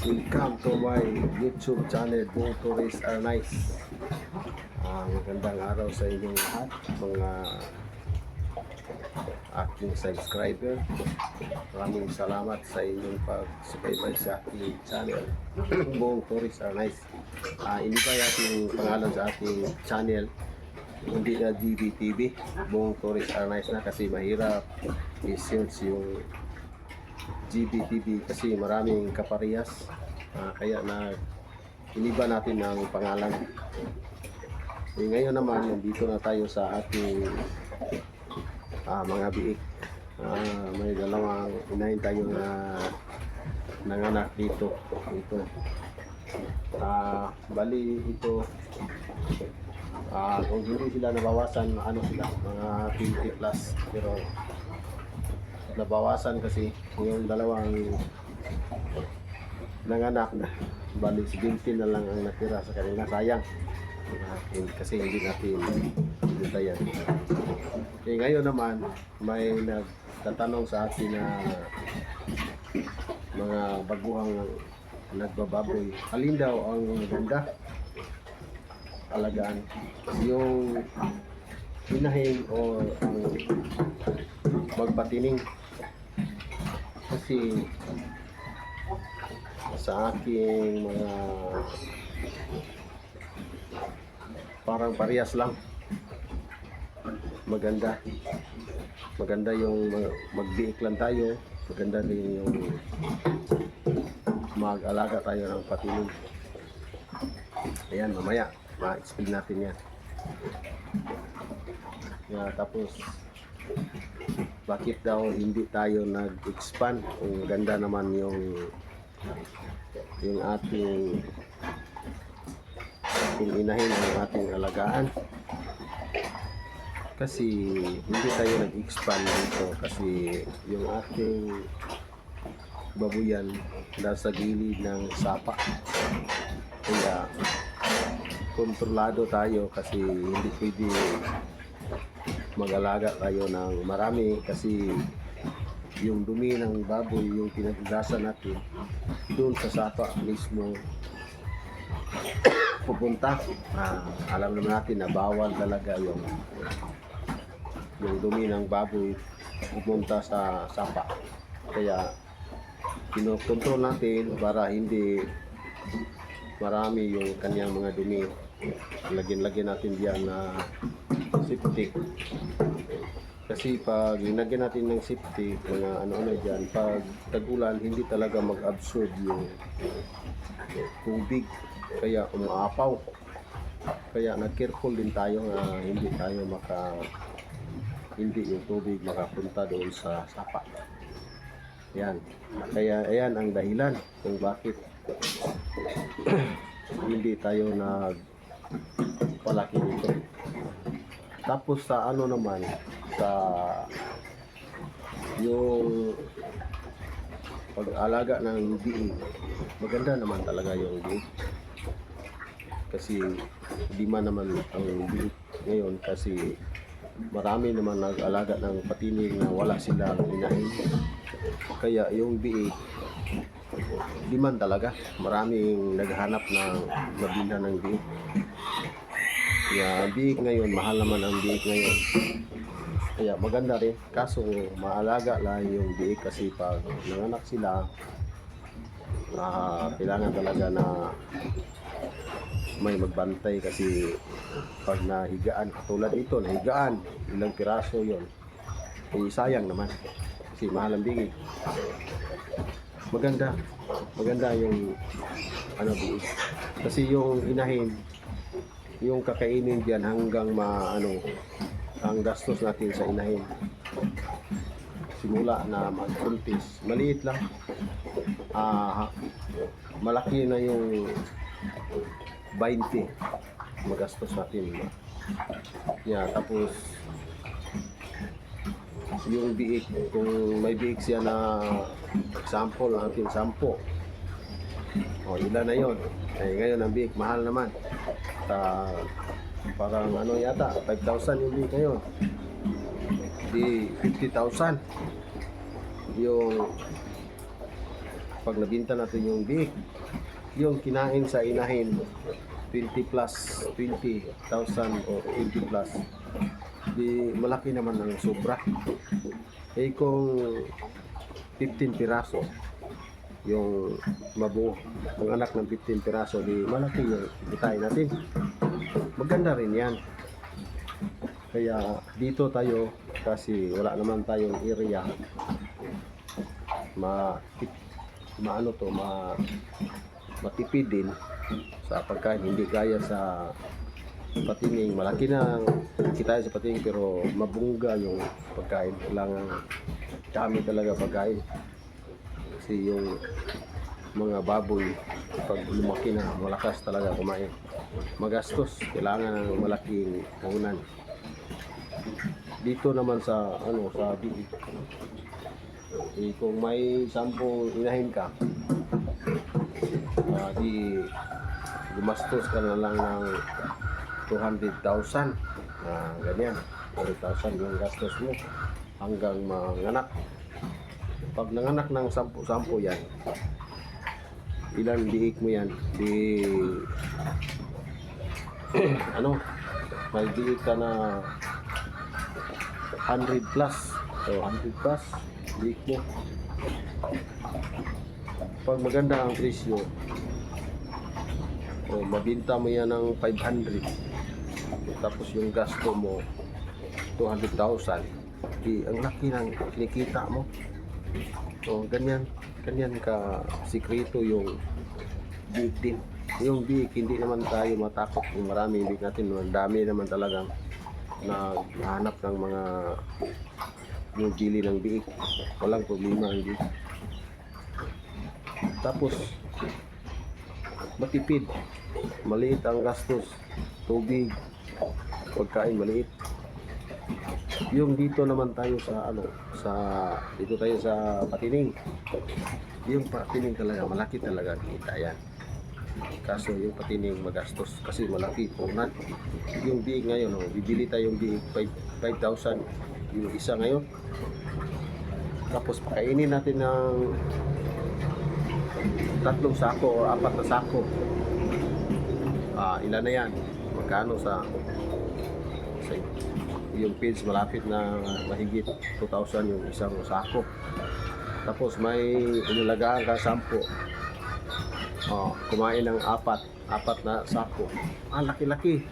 Welcome to my YouTube channel, Buong Tourist are Nice. Ah, magandang araw sa inyong lahat, mga aking subscriber. Maraming salamat sa inyong pag-subscribe sa aking channel, Buong Tourist are Nice. Ah, ini pa ating pangalan sa ating channel, hindi na GBTV, Buong Tourist are Nice na kasi mahirap i-search yung GBTV kasi maraming kaparehas. Ah, kaya na iniba natin ang pangalan. Eh, ngayon naman nandito na tayo sa ating ah, mga biik. Ah, may dalawang inahin tayo na nanganak dito. Ito. Ah, bali ito. Ah, kung hindi sila nabawasan ano sila? Mga 20 plus. Pero nabawasan kasi yung dalawang nanganak na. Bali 20 na lang ang natira sa kanila. Sayang. Kasi hindi natin bintayan eh ngayon naman may nagtatanong sa atin na mga baguhang nagbababoy. Alin daw ang maganda alagaan. Yung hinahin o ang magpatining kasi sa aking mga parang parehas lang. Maganda. Maganda yung mag- magbiik lang tayo. Maganda din yung mag-alaga tayo ng patining ayan mamaya ma-explain natin yan. Yeah, tapos bakit daw hindi tayo nag-expand? Kung ganda naman yung yung ating yung inahin ang ating alagaan. Kasi hindi tayo nag-expand dito kasi yung ating babuyan nasa gilid ng sapa. Kaya kontrolado tayo kasi hindi pwede mag-alaga tayo ng marami kasi yung dumi ng baboy yung pinaggasan natin doon sa sapa mismo pupunta. Ah, alam naman natin na bawal talaga yung yung dumi ng baboy pupunta sa sapa. Kaya kinokontrol natin para hindi marami yung kanyang mga dumi. Lagyan-lagyan natin diyan na septic kasi pag linagyan natin ng septic mga ano-ano dyan pag tag-ulan hindi talaga mag-absorb yung tubig. Kaya umaapaw. Kaya nag-careful din tayo na hindi tayo maka hindi yung tubig makapunta doon sa sapa. Yan. Kaya ayan ang dahilan kung bakit hindi tayo nag palaki dito tapos sa ano naman sa yung pag-alaga ng biig maganda naman talaga yung biig kasi di man naman ang biig ngayon kasi marami naman nag-alaga ng patinig na wala silang inahin. Kaya yung biig di man talaga. Maraming naghanap ng mabila ng biig kaya biig ngayon mahal naman ang biig ngayon. Kaya maganda rin. Kaso maalaga lang yung biig kasi pag nanganak sila ah, kailangan talaga na may magbantay kasi pag nahigaan katulad ito nahigaan ilang piraso yon eh sayang naman kasi mahal ang bigay maganda. Maganda yung ano biig kasi yung inahin yung kakainin diyan hanggang ma ano ang gastos natin sa inahin. Simula na magpuntis maliit lang. Ah malaki na yung 20 magastos natin. Yeah, tapos yung biik kung may biik siya na example ating sampo o ilan na yon eh ngayon ang biik mahal naman. Ta parang ano yata 5,000 yung biik ngayon. Di 50,000 yung pag nabinta natin yung biik, yung kinain sa inahin, 20 plus, 20,000 o 20 plus, di malaki naman ang sobra. Eh kung 15 piraso, yung mabuo, ang anak ng 15 piraso, di malaki yung kitain natin. Maganda rin yan. Kaya dito tayo kasi wala naman tayong area. Ma maano to ma matipid din sa pagkain. Hindi gaya sa patining malaki na kita sa patining pero mabungga yung pagkain. Kailangan dami talaga pagkain kasi yung mga baboy pag lumaki na malakas talaga kumain. Magastos kailangan ng malaking puhunan. Dito naman sa ano sa biig eh, kung may sampung inahin ka ah, di gumastos ka na lang ng 200,000 ah, ganyan. 200,000 yung gastos mo hanggang manganak pag nanganak ng 10-10 yan. Ilan biik mo yan? Di ano? May biik ka na 100 plus. So 100 plus biik mo. Pag maganda ang presyo o mabinta mo yan ng 500 tapos yung gasto mo 200,000 di ang laki ng kinikita mo so ganyan ganyan ka sikreto yung din yung biik hindi naman tayo matakot kung marami biik natin. Ang dami naman talagang na hanap ng mga bumibili ng biik walang problema ang tapos matipid. Maliit ang gastos. Tubig pagkain maliit yung dito naman tayo sa ano sa dito tayo sa patining. Yung patining talaga malaki talaga kita yan kaso yung patining magastos kasi malaki punan yung biig ngayon oh, bibili tayong biig 5,000 yung isa ngayon. Tapos pakainin natin ng tatlong sako o apat na sako. Ah ilan na yan? Magkano sa sa yung pins malapit na mahigit 2,000 yung isang sako. Tapos may inalagaan ka sampo. Oh, kumain ng apat apat na sako. Ah laki-laki.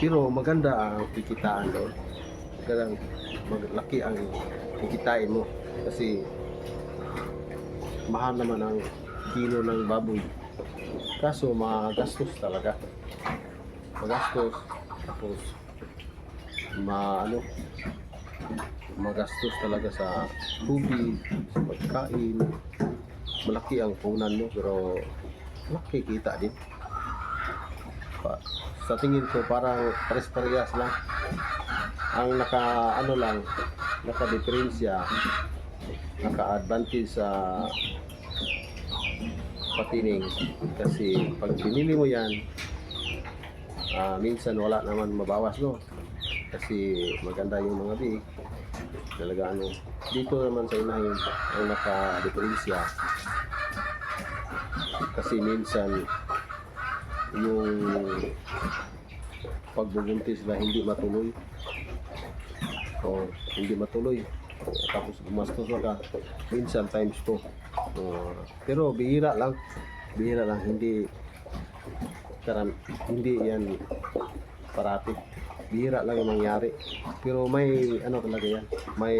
Pero maganda ang kikitaan doon. Magandang maglaki ang kikitain mo. Kasi mahal naman ang kilo ng baboy. Kaso magastos talaga. Magastos tapos ma ano magastos talaga sa tubig sa pagkain. Malaki ang punan mo pero malaki kita din. Pa, sa tingin ko parang pares-parehas lang. Ang naka ano lang naka diferensya naka advantage sa patining. Kasi pag binili mo yan ah, minsan wala naman mabawas no kasi maganda yung mga big talaga ano dito naman sa inahin ang naka diferensya kasi minsan yung pagbubuntis na hindi matuloy o hindi matuloy tapos gumastos ka minsan times 2 Uh, pero bihira lang bihira lang hindi karam, hindi yan parati bihira lang yung mangyari. Pero may ano talaga yan may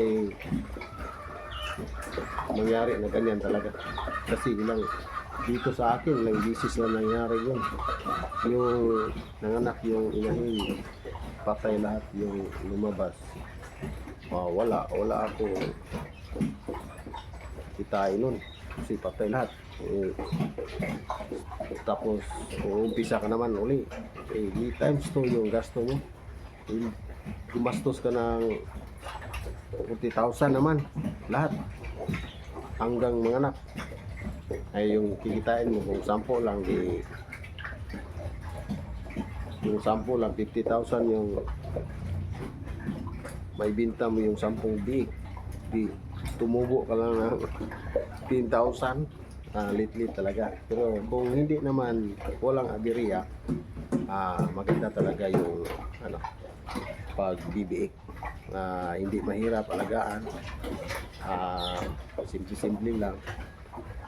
mangyari na ganyan talaga. Kasi ilang dito sa akin ilang bisis na nangyari yun. Yung nanganak yung inahin patay lahat yung lumabas. Ah, wala wala ako kitain nun. Kasi patay lahat. Eh, tapos umpisa ka naman uli. Eh, times to yung gasto mo gumastos ka ng 40,000 naman lahat. Hanggang mga anak. Ay yung kikitain mo kung 10 lang di yung 10 lang 50,000 yung may binta mo yung 10 big di tumubo ka lang ng 15,000 uh, lit-lit talaga. Pero kung hindi naman walang aberya, ah maganda talaga yung ano pagbibiik. Ah, hindi mahirap alagaan. Ah, simple-simple lang.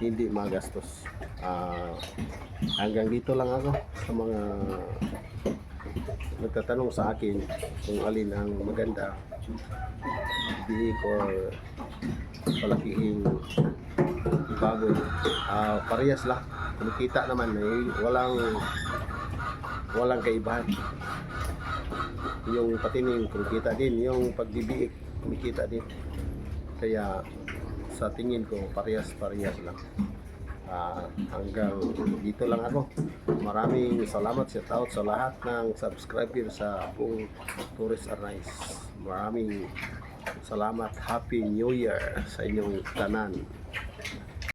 Hindi magastos. Ah, hanggang dito lang ako sa mga nagtatanong sa akin kung alin ang maganda biik or palakihin baboy. Ah, parehas lang. Kumikita naman eh, walang walang kaibahan. Yung patining kumikita din, yung pagbibiik kumikita din. Kaya sa tingin ko parehas-parehas lang. Ah, hanggang dito lang ako. Maraming salamat sa out sa lahat ng subscriber sa buong Tourist Arise. Maraming salamat. Happy New Year sa inyong tanan.